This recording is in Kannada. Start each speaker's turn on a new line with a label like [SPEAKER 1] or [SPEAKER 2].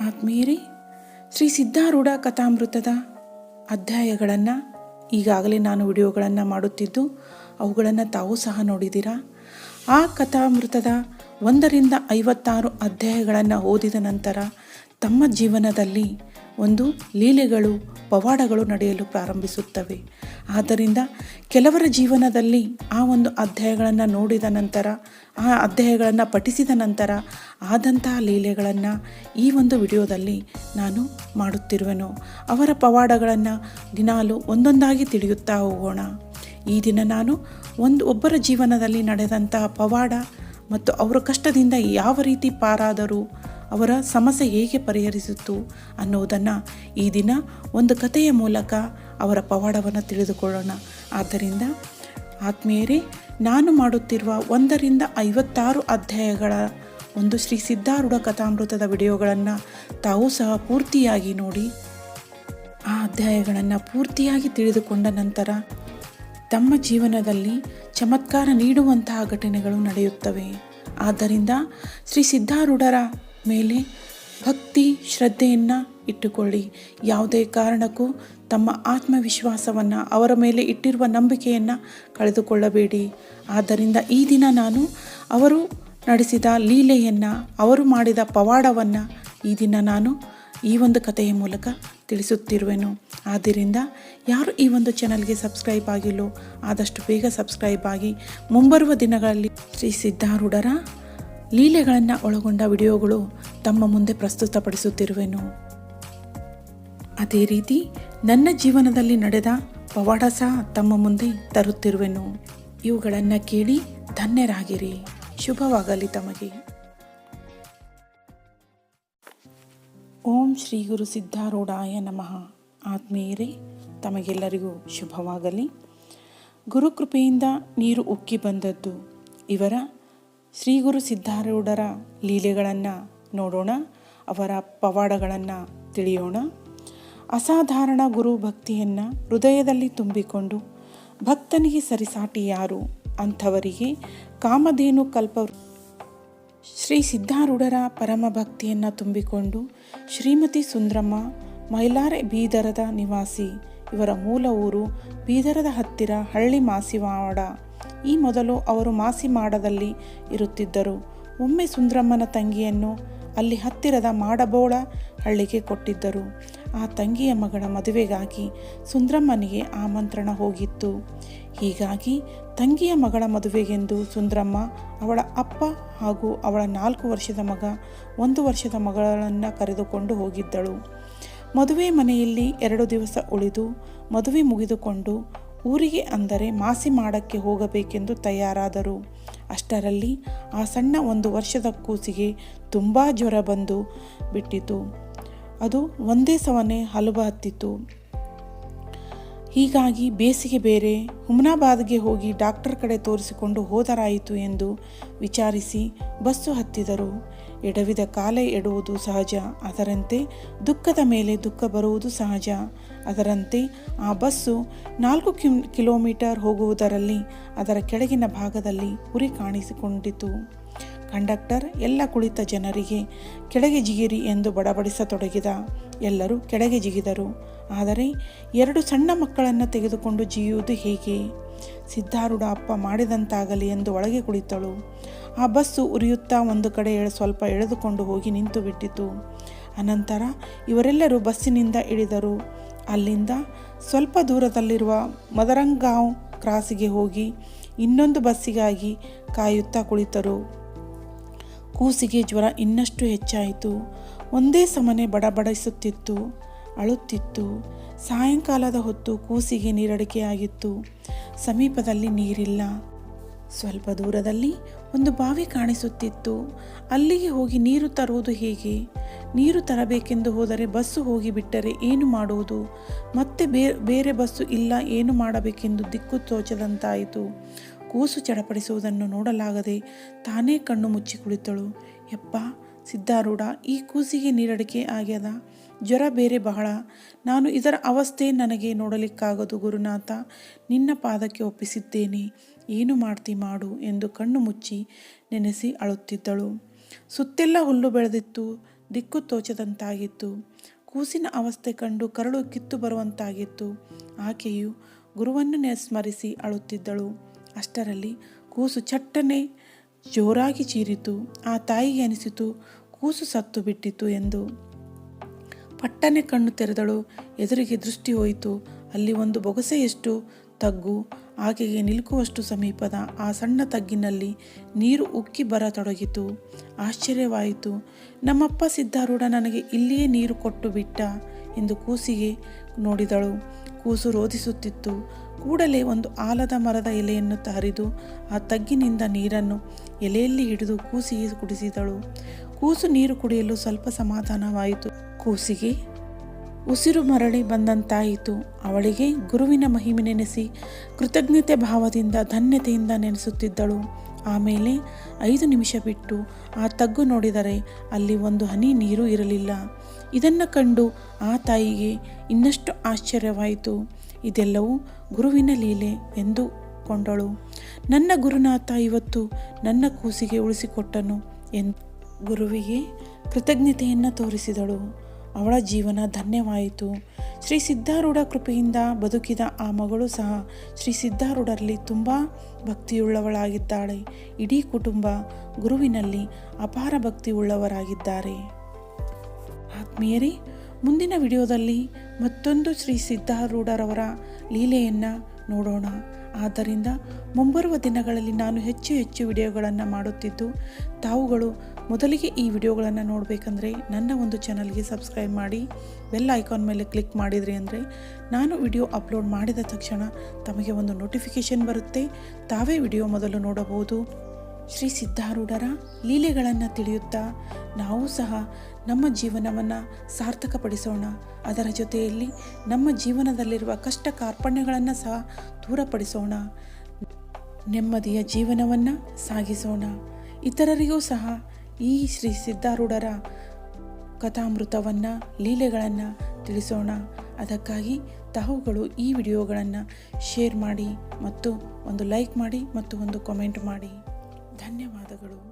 [SPEAKER 1] ಆತ್ಮೀಯರೇ, ಶ್ರೀ ಸಿದ್ಧಾರೂಢ ಕಥಾಮೃತದ ಅಧ್ಯಾಯಗಳನ್ನು ಈಗಾಗಲೇ ನಾನು ವಿಡಿಯೋಗಳನ್ನು ಮಾಡುತ್ತಿದ್ದು, ಅವುಗಳನ್ನು ತಾವು ಸಹ ನೋಡಿದ್ದೀರಾ? ಆ ಕಥಾಮೃತದ ಒಂದರಿಂದ ಐವತ್ತಾರು ಅಧ್ಯಾಯಗಳನ್ನು ಓದಿದ ನಂತರ ತಮ್ಮ ಜೀವನದಲ್ಲಿ ಒಂದು ಲೀಲೆಗಳು, ಪವಾಡಗಳು ನಡೆಯಲು ಪ್ರಾರಂಭಿಸುತ್ತವೆ. ಆದ್ದರಿಂದ ಕೆಲವರ ಜೀವನದಲ್ಲಿ ಆ ಒಂದು ಅಧ್ಯಾಯಗಳನ್ನು ನೋಡಿದ ನಂತರ, ಆ ಅಧ್ಯಾಯಗಳನ್ನು ಪಠಿಸಿದ ನಂತರ ಆದಂತಹ ಲೀಲೆಗಳನ್ನು ಈ ಒಂದು ವಿಡಿಯೋದಲ್ಲಿ ನಾನು ಮಾಡುತ್ತಿರುವೆನು. ಅವರ ಪವಾಡಗಳನ್ನು ದಿನಾಲು ಒಂದೊಂದಾಗಿ ತಿಳಿಯುತ್ತಾ ಹೋಗೋಣ. ಈ ದಿನ ನಾನು ಒಂದು ಒಬ್ಬರ ಜೀವನದಲ್ಲಿ ನಡೆದಂತಹ ಪವಾಡ ಮತ್ತು ಅವರ ಕಷ್ಟದಿಂದ ಯಾವ ರೀತಿ ಪಾರಾದರು ಅವರ ಸಮಸ್ಯೆ ಹೇಗೆ ಪರಿಹರಿಸಿತು ಅನ್ನೋದನ್ನು ಈ ದಿನ ಒಂದು ಕಥೆಯ ಮೂಲಕ ಅವರ ಪವಾಡವನ್ನು ತಿಳಿದುಕೊಳ್ಳೋಣ. ಆದ್ದರಿಂದ ಆತ್ಮೀಯರೇ, ನಾನು ಮಾಡುತ್ತಿರುವ ಒಂದರಿಂದ ಐವತ್ತಾರು ಅಧ್ಯಾಯಗಳ ಒಂದು ಶ್ರೀ ಸಿದ್ಧಾರೂಢ ಕಥಾಮೃತದ ವಿಡಿಯೋಗಳನ್ನು ತಾವು ಸಹ ಪೂರ್ತಿಯಾಗಿ ನೋಡಿ, ಆ ಅಧ್ಯಾಯಗಳನ್ನು ಪೂರ್ತಿಯಾಗಿ ತಿಳಿದುಕೊಂಡ ನಂತರ ತಮ್ಮ ಜೀವನದಲ್ಲಿ ಚಮತ್ಕಾರ ನೀಡುವಂತಹ ಘಟನೆಗಳು ನಡೆಯುತ್ತವೆ. ಆದ್ದರಿಂದ ಶ್ರೀ ಸಿದ್ಧಾರೂಢರ ಮೇಲೆ ಭಕ್ತಿ ಶ್ರದ್ಧೆಯನ್ನು ಇಟ್ಟುಕೊಳ್ಳಿ. ಯಾವುದೇ ಕಾರಣಕ್ಕೂ ತಮ್ಮ ಆತ್ಮವಿಶ್ವಾಸವನ್ನು ಅವರ ಮೇಲೆ ಇಟ್ಟಿರುವ ನಂಬಿಕೆಯನ್ನು ಕಳೆದುಕೊಳ್ಳಬೇಡಿ. ಆದ್ದರಿಂದ ಈ ದಿನ ನಾನು ಅವರು ನಡೆಸಿದ ಲೀಲೆಯನ್ನು, ಅವರು ಮಾಡಿದ ಪವಾಡವನ್ನು ಈ ದಿನ ನಾನು ಈ ಒಂದು ಕಥೆಯ ಮೂಲಕ ತಿಳಿಸುತ್ತಿರುವೆನು. ಆದ್ದರಿಂದ ಯಾರು ಈ ಒಂದು ಚಾನಲ್ಗೆ ಸಬ್ಸ್ಕ್ರೈಬ್ ಆಗಿಲ್ಲೋ ಆದಷ್ಟು ಬೇಗ ಸಬ್ಸ್ಕ್ರೈಬ್ ಆಗಿ ಮುಂಬರುವ ದಿನಗಳಲ್ಲಿ ಶ್ರೀ ಸಿದ್ಧಾರೂಢರ ಲೀಲೆಗಳನ್ನು ಒಳಗೊಂಡ ವಿಡಿಯೋಗಳು ತಮ್ಮ ಮುಂದೆ ಪ್ರಸ್ತುತಪಡಿಸುತ್ತಿರುವೆನು. ಅದೇ ರೀತಿ ನನ್ನ ಜೀವನದಲ್ಲಿ ನಡೆದ ಪವಾಡ ಸಹ ತಮ್ಮ ಮುಂದೆ ತರುತ್ತಿರುವೆನು. ಇವುಗಳನ್ನು ಕೇಳಿ ಧನ್ಯರಾಗಿರಿ. ಶುಭವಾಗಲಿ ತಮಗೆ. ಓಂ ಶ್ರೀ ಗುರು ಸಿದ್ಧಾರೂಢಾಯ ನಮಃ. ಆತ್ಮೀಯರೇ, ತಮಗೆಲ್ಲರಿಗೂ ಶುಭವಾಗಲಿ. ಗುರುಕೃಪೆಯಿಂದ ನೀರು ಉಕ್ಕಿ ಬಂದದ್ದು ಇವರ ಶ್ರೀ ಗುರು ಸಿದ್ಧಾರೂಢರ ಲೀಲೆಗಳನ್ನು ನೋಡೋಣ, ಅವರ ಪವಾಡಗಳನ್ನು ತಿಳಿಯೋಣ. ಅಸಾಧಾರಣ ಗುರು ಭಕ್ತಿಯನ್ನು ಹೃದಯದಲ್ಲಿ ತುಂಬಿಕೊಂಡು, ಭಕ್ತನಿಗೆ ಸರಿಸಾಟಿ ಯಾರು ಅಂಥವರಿಗೆ ಕಾಮಧೇನು ಕಲ್ಪ ಶ್ರೀ ಸಿದ್ಧಾರೂಢರ ಪರಮ ಭಕ್ತಿಯನ್ನು ತುಂಬಿಕೊಂಡು, ಶ್ರೀಮತಿ ಸುಂದ್ರಮ್ಮ ಮೈಲಾರೆ ಬೀದರದ ನಿವಾಸಿ, ಇವರ ಮೂಲ ಊರು ಬೀದರದ ಹತ್ತಿರ ಹಳ್ಳಿ ಮಾಸಿವಾಡ ಈ ಮೊದಲು ಅವರು ಮಾಸಿ ಮಾಡದಲ್ಲಿ ಇರುತ್ತಿದ್ದರು. ಒಮ್ಮೆ ಸುಂದ್ರಮ್ಮನ ತಂಗಿಯನ್ನು ಅಲ್ಲಿ ಹತ್ತಿರದ ಮಾಡಬೋಳ ಹಳ್ಳಿಗೆ ಕೊಟ್ಟಿದ್ದರು. ಆ ತಂಗಿಯ ಮಗಳ ಮದುವೆಗಾಗಿ ಸುಂದ್ರಮ್ಮನಿಗೆ ಆಮಂತ್ರಣ ಹೋಗಿತ್ತು. ಹೀಗಾಗಿ ತಂಗಿಯ ಮಗಳ ಮದುವೆಗೆಂದು ಸುಂದ್ರಮ್ಮ, ಅವಳ ಅಪ್ಪ ಹಾಗೂ ಅವಳ ನಾಲ್ಕು ವರ್ಷದ ಮಗ, ಒಂದು ವರ್ಷದ ಮಗಳನ್ನು ಕರೆದುಕೊಂಡು ಹೋಗಿದ್ದಳು. ಮದುವೆ ಮನೆಯಲ್ಲಿ ಎರಡು ದಿವಸ ಉಳಿದು ಮದುವೆ ಮುಗಿದುಕೊಂಡು ಊರಿಗೆ ಅಂದರೆ ಮಾಸಿ ಮಾಡಕ್ಕೆ ಹೋಗಬೇಕೆಂದು ತಯಾರಾದರು. ಅಷ್ಟರಲ್ಲಿ ಆ ಸಣ್ಣ ಒಂದು ವರ್ಷದ ಕೂಸಿಗೆ ತುಂಬ ಜ್ವರ ಬಂದು ಬಿಟ್ಟಿತು. ಅದು ಒಂದೇ ಸವನೆ ಹಲುಬ ಹತ್ತಿತ್ತು. ಹೀಗಾಗಿ ಬೇಸಿಗೆ ಬೇರೆ ಹುಮ್ನಾಬಾದ್ಗೆ ಹೋಗಿ ಡಾಕ್ಟರ್ ಕಡೆ ತೋರಿಸಿಕೊಂಡು ಹೋದರಾಯಿತು ಎಂದು ವಿಚಾರಿಸಿ ಬಸ್ಸು ಹತ್ತಿದರು. ಎಡವಿದ ಕಾಲ ಎಡುವುದು ಸಹಜ, ಅದರಂತೆ ದುಃಖದ ಮೇಲೆ ದುಃಖ ಬರುವುದು ಸಹಜ. ಅದರಂತೆ ಆ ಬಸ್ಸು ನಾಲ್ಕು ಕಿಮ್ ಕಿಲೋಮೀಟರ್ ಹೋಗುವುದರಲ್ಲಿ, ಅದರ ಕೆಳಗಿನ ಭಾಗದಲ್ಲಿ ಉರಿ ಕಾಣಿಸಿಕೊಂಡಿತು. ಕಂಡಕ್ಟರ್ ಎಲ್ಲ ಕುಳಿತ ಜನರಿಗೆ, ಕೆಳಗೆ ಜಿಗಿರಿ ಎಂದು ಬಡಬಡಿಸತೊಡಗಿದ. ಎಲ್ಲರೂ ಕೆಳಗೆ ಜಿಗಿದರು. ಆದರೆ ಎರಡು ಸಣ್ಣ ಮಕ್ಕಳನ್ನು ತೆಗೆದುಕೊಂಡು ಜಿಗಿಯುವುದು ಹೇಗೆ? ಸಿದ್ಧಾರೂಢ ಅಪ್ಪ ಮಾಡಿದಂತಾಗಲಿ ಎಂದು ಒಳಗೆ ಕುಳಿತಳು. ಆ ಬಸ್ಸು ಉರಿಯುತ್ತಾ ಒಂದು ಕಡೆ ಸ್ವಲ್ಪ ಎಳೆದುಕೊಂಡು ಹೋಗಿ ನಿಂತು ಬಿಟ್ಟಿತು. ಅನಂತರ ಇವರೆಲ್ಲರೂ ಬಸ್ಸಿನಿಂದ ಇಳಿದರು. ಅಲ್ಲಿಂದ ಸ್ವಲ್ಪ ದೂರದಲ್ಲಿರುವ ಮದರಂಗಾಂವ್ ಕ್ರಾಸಿಗೆ ಹೋಗಿ ಇನ್ನೊಂದು ಬಸ್ಸಿಗಾಗಿ ಕಾಯುತ್ತಾ ಕುಳಿತರು. ಕೂಸಿಗೆ ಜ್ವರ ಇನ್ನಷ್ಟು ಹೆಚ್ಚಾಯಿತು. ಒಂದೇ ಸಮನೆ ಬಡಬಡಿಸುತ್ತಿತ್ತು. ಅಳುತ್ತಿತ್ತು. ಸಾಯಂಕಾಲದ ಹೊತ್ತು ಕೂಸಿಗೆ ನೀರಡಿಕೆಯಾಗಿತ್ತು. ಸಮೀಪದಲ್ಲಿ ನೀರಿಲ್ಲ. ಸ್ವಲ್ಪ ದೂರದಲ್ಲಿ ಒಂದು ಬಾವಿ ಕಾಣಿಸುತ್ತಿತ್ತು. ಅಲ್ಲಿಗೆ ಹೋಗಿ ನೀರು ತರುವುದು ಹೇಗೆ? ನೀರು ತರಬೇಕೆಂದು ಹೋದರೆ ಬಸ್ಸು ಹೋಗಿಬಿಟ್ಟರೆ ಏನು ಮಾಡುವುದು? ಮತ್ತೆ ಬೇರೆ ಬಸ್ಸು ಇಲ್ಲ, ಏನು ಮಾಡಬೇಕೆಂದು ದಿಕ್ಕು ತೋಚದಂತಾಯಿತು. ಕೂಸು ಚಡಪಡಿಸುವುದನ್ನು ನೋಡಲಾಗದೆ ತಾನೇ ಕಣ್ಣು ಮುಚ್ಚಿ ಕುಳಿತಳು. ಯಪ್ಪ, ಸಿದ್ಧಾರೂಢ, ಈ ಕೂಸಿಗೆ ನೀರಡಿಕೆ ಆಗ್ಯದ? ಜ್ವರ ಬೇರೆ ಬಹಳ. ನಾನು ಇದರ ಅವಸ್ಥೆ ನನಗೆ ನೋಡಲಿಕ್ಕಾಗದು ಗುರುನಾಥ. ನಿನ್ನ ಪಾದಕ್ಕೆ ಒಪ್ಪಿಸಿದ್ದೇನೆ. ಏನು ಮಾಡ್ತಿ ಮಾಡು ಎಂದು ಕಣ್ಣು ಮುಚ್ಚಿ ನೆನೆಸಿ ಅಳುತ್ತಿದ್ದಳು. ಸುತ್ತೆಲ್ಲ ಹುಲ್ಲು ಬೆಳೆದಿತ್ತು, ದಿಕ್ಕು ತೋಚದಂತಾಗಿತ್ತು. ಕೂಸಿನ ಅವಸ್ಥೆ ಕಂಡು ಕರಳು ಕಿತ್ತು ಬರುವಂತಾಗಿತ್ತು. ಆಕೆಯು ಗುರುವನ್ನು ಸ್ಮರಿಸಿ ಅಳುತ್ತಿದ್ದಳು. ಅಷ್ಟರಲ್ಲಿ ಕೂಸು ಚಟ್ಟನೆ ಜೋರಾಗಿ ಚೀರಿತು. ಆ ತಾಯಿಗೆ ಅನಿಸಿತು, ಕೂಸು ಸತ್ತು ಬಿಟ್ಟಿತು ಎಂದು. ಪಟ್ಟನೆ ಕಣ್ಣು ತೆರೆದಳು. ಎದುರಿಗೆ ದೃಷ್ಟಿ ಹೋಯಿತು. ಅಲ್ಲಿ ಒಂದು ಬೊಗಸೆಯಷ್ಟು ತಗ್ಗು. ಆಕೆಗೆ ನಿಲುಕುವಷ್ಟು ಸಮೀಪದ ಆ ಸಣ್ಣ ತಗ್ಗಿನಲ್ಲಿ ನೀರು ಉಕ್ಕಿ ಬರತೊಡಗಿತು ಆಶ್ಚರ್ಯವಾಯಿತು. ನಮ್ಮಪ್ಪ ಸಿದ್ಧಾರೂಢ ನನಗೆ ಇಲ್ಲಿಯೇ ನೀರು ಕೊಟ್ಟು ಬಿಟ್ಟ ಎಂದು ಕೂಸಿಗೆ ನೋಡಿದಳು. ಕೂಸು ರೋಧಿಸುತ್ತಿತ್ತು. ಕೂಡಲೇ ಒಂದು ಆಲದ ಮರದ ಎಲೆಯನ್ನು ತರಿದು ಆ ತಗ್ಗಿನಿಂದ ನೀರನ್ನು ಎಲೆಯಲ್ಲಿ ಹಿಡಿದು ಕೂಸಿಗೆ ಕುಡಿಸಿದಳು. ಕೂಸು ನೀರು ಕುಡಿಯಲು ಸ್ವಲ್ಪ ಸಮಾಧಾನವಾಯಿತು. ಕೂಸಿಗೆ ಉಸಿರು ಮರಳಿ ಬಂದಂತಾಯಿತು. ಅವಳಿಗೆ ಗುರುವಿನ ಮಹಿಮೆ ನೆನೆಸಿ ಕೃತಜ್ಞತೆ ಭಾವದಿಂದ ಧನ್ಯತೆಯಿಂದ ನೆನೆಸುತ್ತಿದ್ದಳು. ಆಮೇಲೆ ಐದು ನಿಮಿಷ ಬಿಟ್ಟು ಆ ತಗ್ಗು ನೋಡಿದರೆ ಅಲ್ಲಿ ಒಂದು ಹನಿ ನೀರು ಇರಲಿಲ್ಲ. ಇದನ್ನು ಕಂಡು ಆ ತಾಯಿಗೆ ಇನ್ನಷ್ಟು ಆಶ್ಚರ್ಯವಾಯಿತು. ಇದೆಲ್ಲವೂ ಗುರುವಿನ ಲೀಲೆ ಎಂದು ಕೊಂಡಳು. ನನ್ನ ಗುರುನಾಥ ಇವತ್ತು ನನ್ನ ಕೂಸಿಗೆ ಉಳಿಸಿಕೊಟ್ಟನು ಎಂದು ಗುರುವಿಗೆ ಕೃತಜ್ಞತೆಯನ್ನು ತೋರಿಸಿದಳು. ಅವಳ ಜೀವನ ಧನ್ಯವಾಯಿತು. ಶ್ರೀ ಸಿದ್ಧಾರೂಢ ಕೃಪೆಯಿಂದ ಬದುಕಿದ ಆ ಮಗಳು ಸಹ ಶ್ರೀ ಸಿದ್ಧಾರೂಢರಲ್ಲಿ ತುಂಬ ಭಕ್ತಿಯುಳ್ಳವಳಾಗಿದ್ದಾಳೆ. ಇಡೀ ಕುಟುಂಬ ಗುರುವಿನಲ್ಲಿ ಅಪಾರ ಭಕ್ತಿ ಉಳ್ಳವರಾಗಿದ್ದಾರೆ ಆತ್ಮೀಯರೇ, ಮುಂದಿನ ವಿಡಿಯೋದಲ್ಲಿ ಮತ್ತೊಂದು ಶ್ರೀ ಸಿದ್ಧಾರೂಢರವರ ಲೀಲೆಯನ್ನು ನೋಡೋಣ. ಆದ್ದರಿಂದ ಮುಂಬರುವ ದಿನಗಳಲ್ಲಿ ನಾನು ಹೆಚ್ಚು ಹೆಚ್ಚು ವಿಡಿಯೋಗಳನ್ನು ಮಾಡುತ್ತಿದ್ದು, ತಾವುಗಳು ಮೊದಲಿಗೆ ಈ ವಿಡಿಯೋಗಳನ್ನು ನೋಡಬೇಕಂದ್ರೆ ನನ್ನ ಒಂದು ಚಾನಲ್ಗೆ ಸಬ್ಸ್ಕ್ರೈಬ್ ಮಾಡಿ ಬೆಲ್ ಐಕಾನ್ ಮೇಲೆ ಕ್ಲಿಕ್ ಮಾಡಿದ್ರಿ ಅಂದರೆ ನಾನು ವಿಡಿಯೋ ಅಪ್ಲೋಡ್ ಮಾಡಿದ ತಕ್ಷಣ ತಮಗೆ ಒಂದು ನೋಟಿಫಿಕೇಷನ್ ಬರುತ್ತೆ. ತಾವೇ ವಿಡಿಯೋ ಮೊದಲು ನೋಡಬಹುದು. ಶ್ರೀ ಸಿದ್ಧಾರೂಢರ ಲೀಲೆಗಳನ್ನು ತಿಳಿಯುತ್ತಾ ನಾವು ಸಹ ನಮ್ಮ ಜೀವನವನ್ನು ಸಾರ್ಥಕಪಡಿಸೋಣ. ಅದರ ಜೊತೆಯಲ್ಲಿ ನಮ್ಮ ಜೀವನದಲ್ಲಿರುವ ಕಷ್ಟ ಕಾರ್ಪಣ್ಯಗಳನ್ನು ಸಹ ದೂರಪಡಿಸೋಣ. ನೆಮ್ಮದಿಯ ಜೀವನವನ್ನು ಸಾಗಿಸೋಣ. ಇತರರಿಗೂ ಸಹ ಈ ಶ್ರೀ ಸಿದ್ಧಾರೂಢರ ಕಥಾಮೃತವನ್ನು, ಲೀಲೆಗಳನ್ನು ತಿಳಿಸೋಣ. ಅದಕ್ಕಾಗಿ ತಾವುಗಳು ಈ ವಿಡಿಯೋಗಳನ್ನು ಶೇರ್ ಮಾಡಿ ಮತ್ತು ಒಂದು ಲೈಕ್ ಮಾಡಿ ಮತ್ತು ಒಂದು ಕಾಮೆಂಟ್ ಮಾಡಿ. ಧನ್ಯವಾದಗಳು.